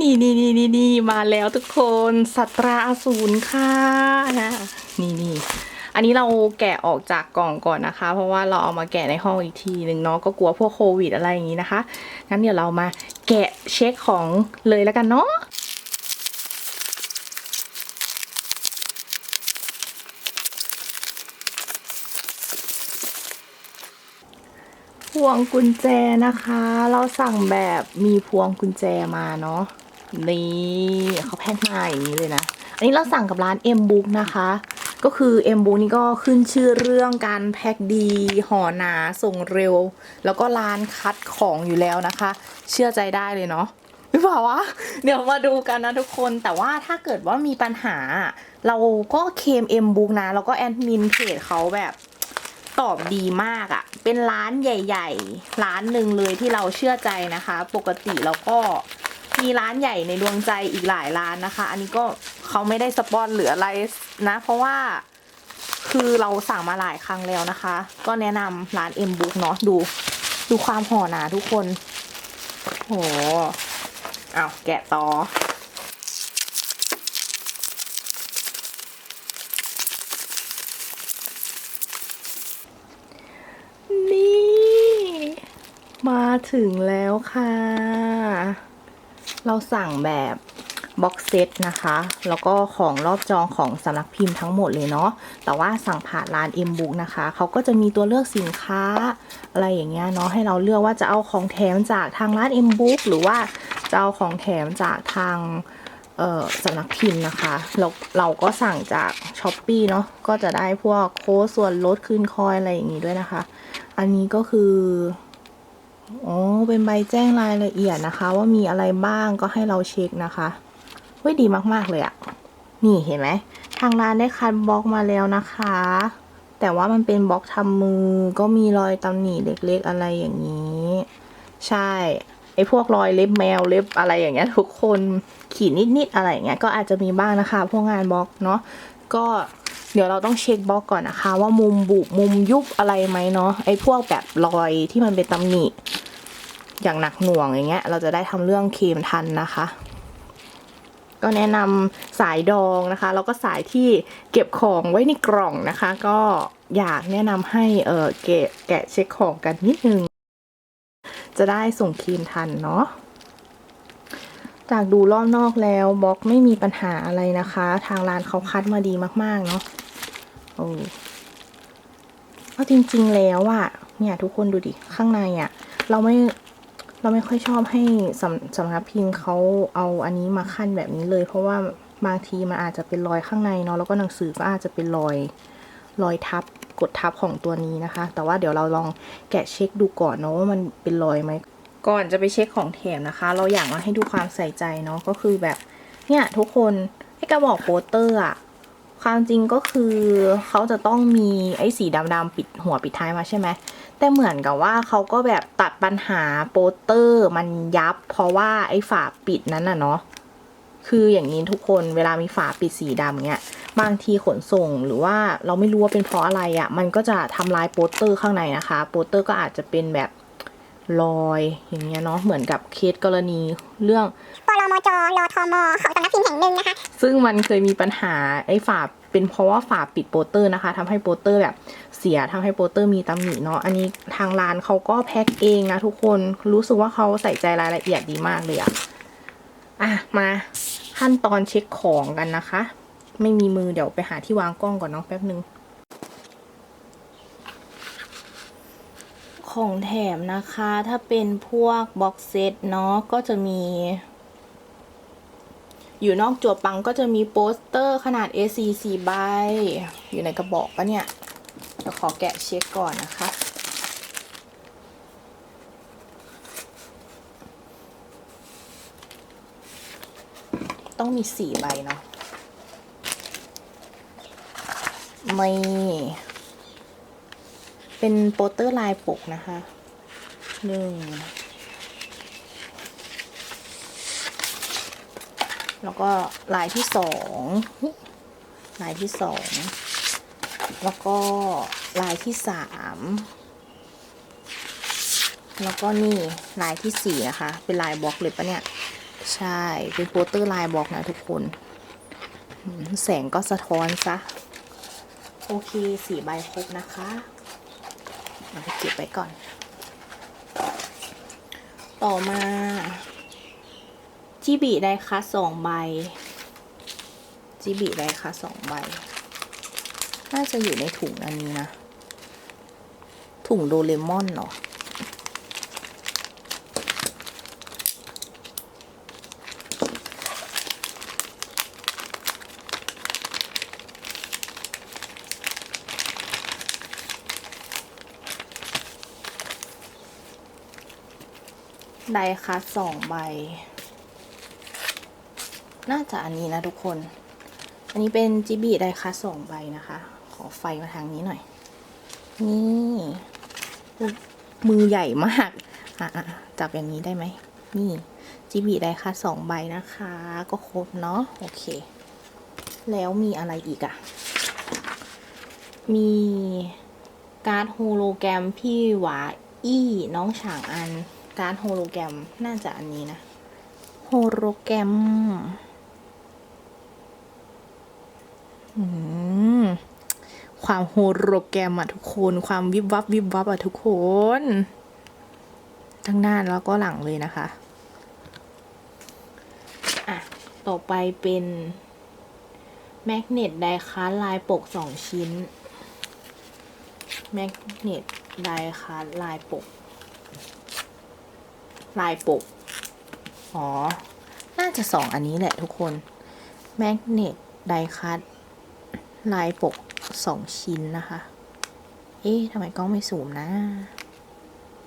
นี่นี่นี่นี่นี่มาแล้วทุกคนสัตราอสูรค่ะนะนี่นี่อันนี้เราแกะออกจากกล่องก่อนนะคะ เพราะว่าเราเอามาแกะในห้องอีกทีหนึ่งเนาะก็กลัวพวกโควิดอะไรอย่างนี้นะคะงั้นเดี๋ยวเรามาแกะเช็คของเลยแล้วกันเนาะพวงกุญแจนะคะ เราสั่งแบบมีพวงกุญแจมาเนาะ นี่เขาแพ็คมาอย่างนี้เลยนะ อันนี้เราสั่งกับร้าน M Book นะคะ ก็คือ M Book นี่ก็ขึ้นชื่อเรื่องการแพ็คดีห่อหนาส่งเร็ว แล้วก็ร้านคัดของอยู่แล้วนะคะ เชื่อใจได้เลยเนาะหรือเปล่าวะเดี๋ยวมาดูกันนะทุกคนแต่ว่าถ้าเกิดว่ามีปัญหา เราก็เคม M Book นะ แล้วก็แอดมินเพจเขาแบบตอบดีมากอะ่ะ เป็นร้านใหญ่ ๆ ร้านหนึ่งเลยที่เราเชื่อใจนะคะ ปกติเราก็ มีร้านใหญ่ในดวงใจอีกหลายร้านนะคะ อันนี้ก็เขาไม่ได้สปอนหรืออะไรนะ เพราะว่าคือเราสั่งมาหลายครั้งแล้วนะคะ ก็แนะนำร้าน M Book เนาะดู ดูความห่อหนาทุกคนโหเอาแกะต่อนี่มาถึงแล้วค่ะ เราสั่งแบบบ็อกเซตนะคะ แล้วก็ของรอบจองของสำนักพิมพ์ทั้งหมดเลยเนาะ แต่ว่าสั่งผ่านร้าน M Book นะคะ เขาก็จะมีตัวเลือกสินค้าอะไรอย่างเงี้ยเนาะ ให้เราเลือกว่าจะเอาของแถมจากทางร้าน M Book หรือว่าจะเอาของแถมจากทางสำนักพิมพ์นะคะเราเราก็สั่งจากช้อปปีเนาะ ก็จะได้พวกโค้ดส่วนลดคืนคอยอะไรอย่างนี้ด้วยนะคะ อันนี้ก็คือ เป็นใบแจ้งรายละเอียดนะคะ ว่ามีอะไรบ้างก็ให้เราเช็คนะคะเฮ้ยดีมาก ๆ เลยอะนี่เห็นไหม ทางร้านได้คัดบล็อกมาแล้วนะคะ แต่ว่ามันเป็นบล็อกทำมือ ก็มีรอยตำหนิเล็กๆอะไรอย่างนี้ ใช่ไอ้พวกรอยเล็บแมวเล็บอะไรอย่างเงี้ยทุกคนขีดนิดๆอะไรอย่างเงี้ยก็อาจจะมีบ้างนะคะ พวกงานบล็อกเนาะก็เดี๋ยวเราต้องเช็คบล็อกก่อนนะคะ ว่ามุมบุมุมยุบอะไรไหมเนาะไอ้พวกแบบรอยที่มันเป็นตำหนิ อย่างหนักหน่วงอย่างเงี้ย เราจะได้ทำเรื่องเคลมทันนะคะ ก็แนะนำสายดองนะคะ แล้วก็สายที่เก็บของไว้ในกล่องนะคะ ก็อยากแนะนำให้เออแกะแกะเช็คของกันนิดนึง จะได้ส่งครีมทันเนาะจากดูรอบนอกแล้วบล็อกไม่มีปัญหาอะไรนะคะ ทางร้านเขาคัดมาดีมาก ๆ เนาะโอ้เอาจริง ๆ แล้วอะเนี่ยทุกคนดูดิ ข้างในอะเราไม่ เราไม่ค่อยชอบให้สำสำนักพิมพ์เขาเอาอันนี้มาขั้นแบบนี้เลย เพราะว่าบางทีมันอาจจะเป็นรอยข้างในเนาะแล้วก็หนังสือก็อาจจะเป็นรอยรอยทับกดทับของตัวนี้นะคะ แต่ว่าเดี๋ยวเราลองแกะเช็คดูก่อนเนาะว่ามันเป็นรอยไหมก่อนจะไปเช็คของแถมนะคะ เราอยากมาให้ดูความใส่ใจเนาะก็คือแบบเนี่ยทุกคนให้กระบอกโปสเตอร์อะความจริงก็คือเขาจะต้องมีไอ้สีดำๆปิดหัวปิดท้ายมาใช่ไหม แต่เหมือนกับว่าเขาก็แบบตัดปัญหาโปสเตอร์มันยับ เพราะว่าไอ้ฝาปิดนั้นน่ะเนาะคืออย่างนี้ทุกคนเวลามีฝาปิดสีดำเนี้ยบางทีขนส่งหรือว่าเราไม่รู้ว่าเป็นเพราะอะไรอะ่ะ มันก็จะทำลายโปสเตอร์ข้างในนะคะ โปสเตอร์ก็อาจจะเป็นแบบรอยอย่างเงี้ยเนาะเหมือนกับเคสกรณีเรื่องปลมจรทมของสำนักพิมพ์แห่งหนึ่งนะคะ ซึ่งมันเคยมีปัญหาไอ้ฝา เป็นเพราะว่าฝาปิดโปสเตอร์นะคะทำให้โปสเตอร์แบบเสียทำให้โปสเตอร์มีตำหนิเนาะอันนี้ทางร้านเขาก็แพ็คเองนะทุกคนรู้สึกว่าเขาใส่ใจรายละเอียดดีมากเลยอะอะมาขั้นตอนเช็คของกันนะคะ ไม่มีมือเดี๋ยวไปหาที่วางกล้องก่อนเนาะแป๊บนึงของแถมนะคะถ้าเป็นพวกบ็อกเซตเนาะก็จะมี อยู่นอกจัวปังก็จะมีโปสเตอร์ขนาด A4 4ใบ อยู่ในกระบอกปะเนี่ยเดี๋ยวขอแกะเช็คก่อนนะคะ ต้องมีสี่ใบเนาะไม่เป็นโปสเตอร์ลายปกนะคะหนึ่ง แล้วก็ลายที่สองลายที่สองแล้วก็ลายที่สามแล้วก็นี่ลายที่สี่นะคะ เป็นลายบล็อกเลยปะเนี่ย ใช่ เป็นโปสเตอร์ลายบล็อกนะทุกคน แสงก็สะท้อนซะ โอเคสี่ใบครบนะคะเอาไปเก็บไว้ก่อน ต่อมา จิบิไดคะสองใบจิบิไดคะสองใบ น่าจะอยู่ในถุงอันนี้นะ ถุงโดเรมอนเหรอไดคัสสองใบ น่าจะอันนี้นะทุกคน อันนี้เป็นจิบีไดคัสสองใบนะคะ ขอไฟมาทางนี้หน่อย นี่มือใหญ่มาก อะจับอย่างนี้ได้ไหม นี่จิบีไดคัสสองใบนะคะ ก็ครบเนาะ โอเค แล้วมีอะไรอีกอะมีการ์ดโฮโลแกรมพี่หวาอี้น้องฉางอัน การ์ดโฮโลแกรมน่าจะอันนี้นะ โฮโลแกรม อืม ความโฮโลแกรมอะทุกคน ความวิบวับวิบวับอะทุกคน ทั้งหน้าแล้วก็หลังเลยนะคะ อะ ต่อไปเป็นแมกเนตไดคัสลายปกสองชิ้น แมกเนตไดคัสลายปก ลายปก อ๋อ น่าจะสองอันนี้แหละทุกคน แมกเนตไดคัส ลายปกสองชิ้นนะคะ เอ๊ะทำไมกล้องไม่ซูมนะ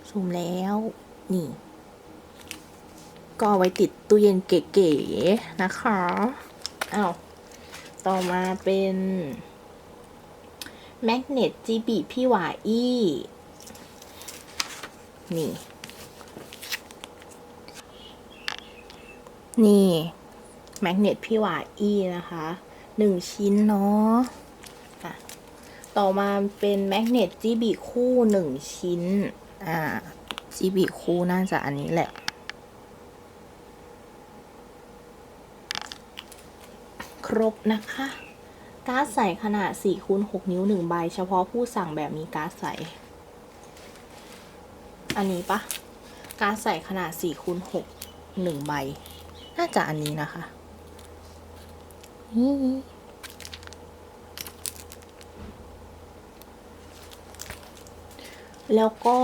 ซูมแล้ว นี่ ก็เอาไว้ติดตู้เย็นเก๋ๆนะคะอ้าวต่อมาเป็นแมกเนตจีบีพี่หวาอี้นี่ นี่แมกเนตพี่หวาอี้นะคะ หนึ่งชิ้นเนาะต่อมาเป็นแมกเนตจีบีคู่หนึ่งชิ้น อ่าจีบีคู่น่าจะอันนี้แหละ ครบนะคะ การ์ดใสขนาด4คูณ6นิ้ว 1 ใบ เฉพาะผู้สั่งแบบมีการ์ดใส อันนี้ปะการ์ดใสขนาด4คูณ6 1 ใบ น่าจะอันนี้นะคะ แล้วก็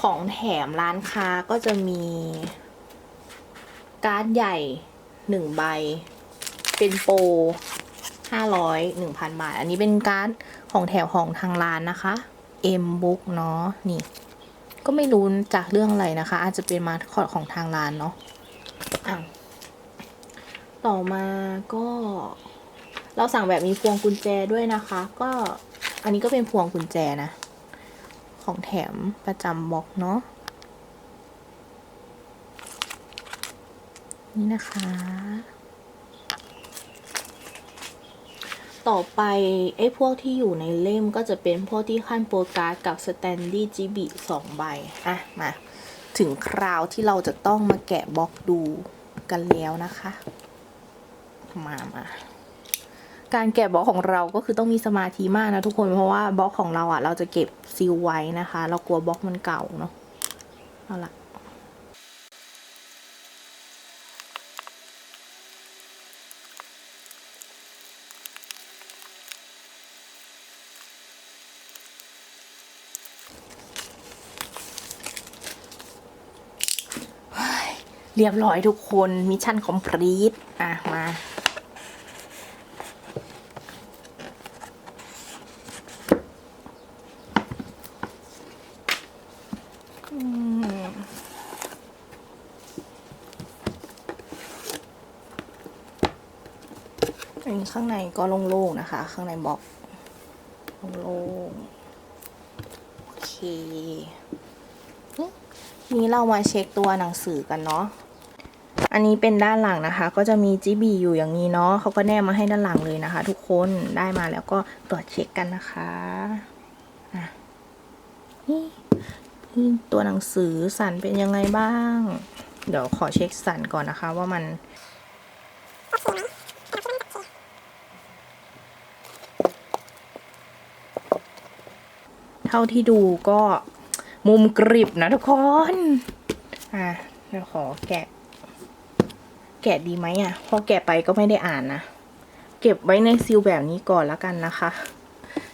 ของแถมร้านค้าก็จะมี การ์ดใหญ่หนึ่งใบ เป็นโปรห้าร้อยหนึ่งพันบาท อันนี้เป็นการ์ดของแถวของทางร้านนะคะ M Book เนาะนี่ ก็ไม่รู้จากเรื่องอะไรนะคะ อาจจะเป็นมาคอดของทางร้านเนาะ ต่อมาก็ เราสั่งแบบมีพวงกุญแจด้วยนะคะ ก็อันนี้ก็เป็นพวงกุญแจนะ ของแถมประจำบ็อกเนาะนี่นะคะ ต่อไปไอ้พวกที่อยู่ในเล่มก็จะเป็นพวกที่ขั้นโปรการ์ดกับสแตนดี้จิบิสองใบ อะ มา ถึงคราวที่เราจะต้องมาแกะบล็อกดูกันแล้วนะคะ มามาการแกะบล็อกของเราก็คือต้องมีสมาธิมากนะทุกคนเพราะว่าบล็อกของเราอะ เราจะเก็บซีลไว้นะคะ เรากลัวบล็อกมันเก่าเนาะเอาละ เรียบร้อยทุกคนมิชชั่นคอมพลีทอะ มาอืมอันนี้ข้างในก็โล่งๆนะคะ ข้างในบล็อกโล่งๆโอเค นี้เรามาเช็คตัวหนังสือกันเนาะ อันนี้เป็นด้านหลังนะคะ ก็จะมีจีบีอยู่อย่างนี้เนาะเขาก็แนบมาให้ด้านหลังเลยนะคะ ทุกคนได้มาแล้วก็ตรวจเช็คกันนะคะอะนี่ตัวหนังสือสันเป็นยังไงบ้าง เดี๋ยวขอเช็คสันก่อนนะคะ ว่ามันเท่าที่ดูก็มุมกริบนะทุกคน อะเดี๋ยวขอแกะ แกะดีไหมอะ พอแกะไปก็ไม่ได้อ่านนะ เก็บไว้ในซีลแบบนี้ก่อนแล้วกันนะคะ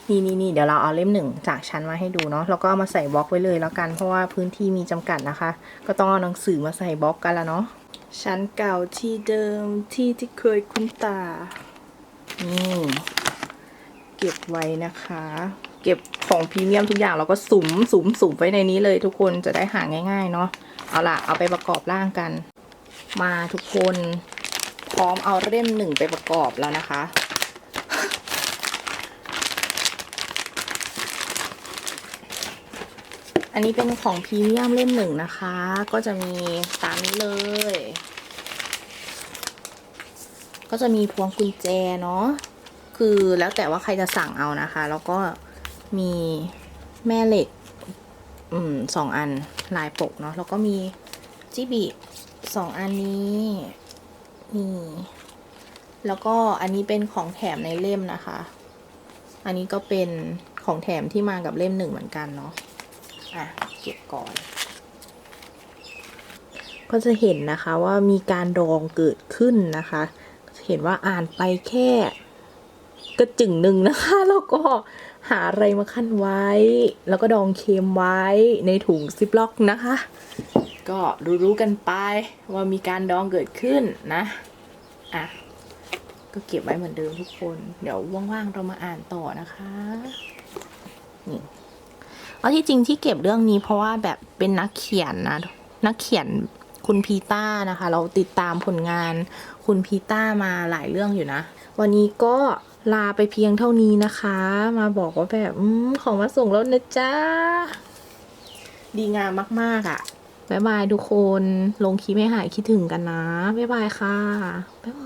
นี่นี่นี่เดี๋ยวเราเอาเล่มหนึ่งจากชั้นมาให้ดูเนาะ แล้วก็เอามาใส่บล็อกไว้เลยแล้วกัน เพราะว่าพื้นที่มีจำกัดนะคะ ก็ต้องเอาหนังสือมาใส่บล็อกกันละเนาะ ชั้นเก่าที่เดิมที่ที่เคยคุ้นตา นี่เก็บไว้นะคะ เก็บของพรีเมียมทุกอย่างเราก็สุมสุมสุมไว้ในนี้เลยทุกคนจะได้หาง่าย ๆ เนาะ เอาล่ะเอาไปประกอบร่างกัน มาทุกคนพร้อมเอาเล่มหนึ่งไปประกอบแล้วนะคะ อันนี้เป็นของพรีเมียมเล่มหนึ่งนะคะ ก็จะมีตามนี้เลย ก็จะมีพวงกุญแจเนาะคือแล้วแต่ว่าใครจะสั่งเอานะคะ แล้วก็มีแม่เหล็ก อืมสองอันลายปกเนาะแล้วก็มีจิบิ สองอันนี้นี่แล้วก็อันนี้เป็นของแถมในเล่มนะคะ อันนี้ก็เป็นของแถมที่มากับเล่มหนึ่งเหมือนกันเนาะอะเก็บก่อนก็จะเห็นนะคะว่ามีการดองเกิดขึ้นนะคะ เห็นว่าอ่านไปแค่กระจึงหนึ่งนะคะแล้วก็หาอะไรมาขั้นไว้ แล้วก็ดองเค็มไว้ในถุงซิปล็อกนะคะ ก็รู้ๆกันไปว่ามีการดองเกิดขึ้นนะ อะ ก็เก็บไว้เหมือนเดิมทุกคน เดี๋ยวว่างๆเรามาอ่านต่อนะคะ นี่เอาที่จริงที่เก็บเรื่องนี้เพราะว่าแบบเป็นนักเขียนนะ นักเขียนคุณพีต้านะคะ เราติดตามผลงานคุณพีต้ามาหลายเรื่องอยู่นะ วันนี้ก็ลาไปเพียงเท่านี้นะคะ มาบอกว่าแบบอของมาส่งแล้วนะจ๊ะ ดีงามมาก ๆอะ่ะ บ๊ายบายทุกคน ลงคลิปให้หายคิดถึงกันนะ บ๊ายบายค่ะบ๊ายบาย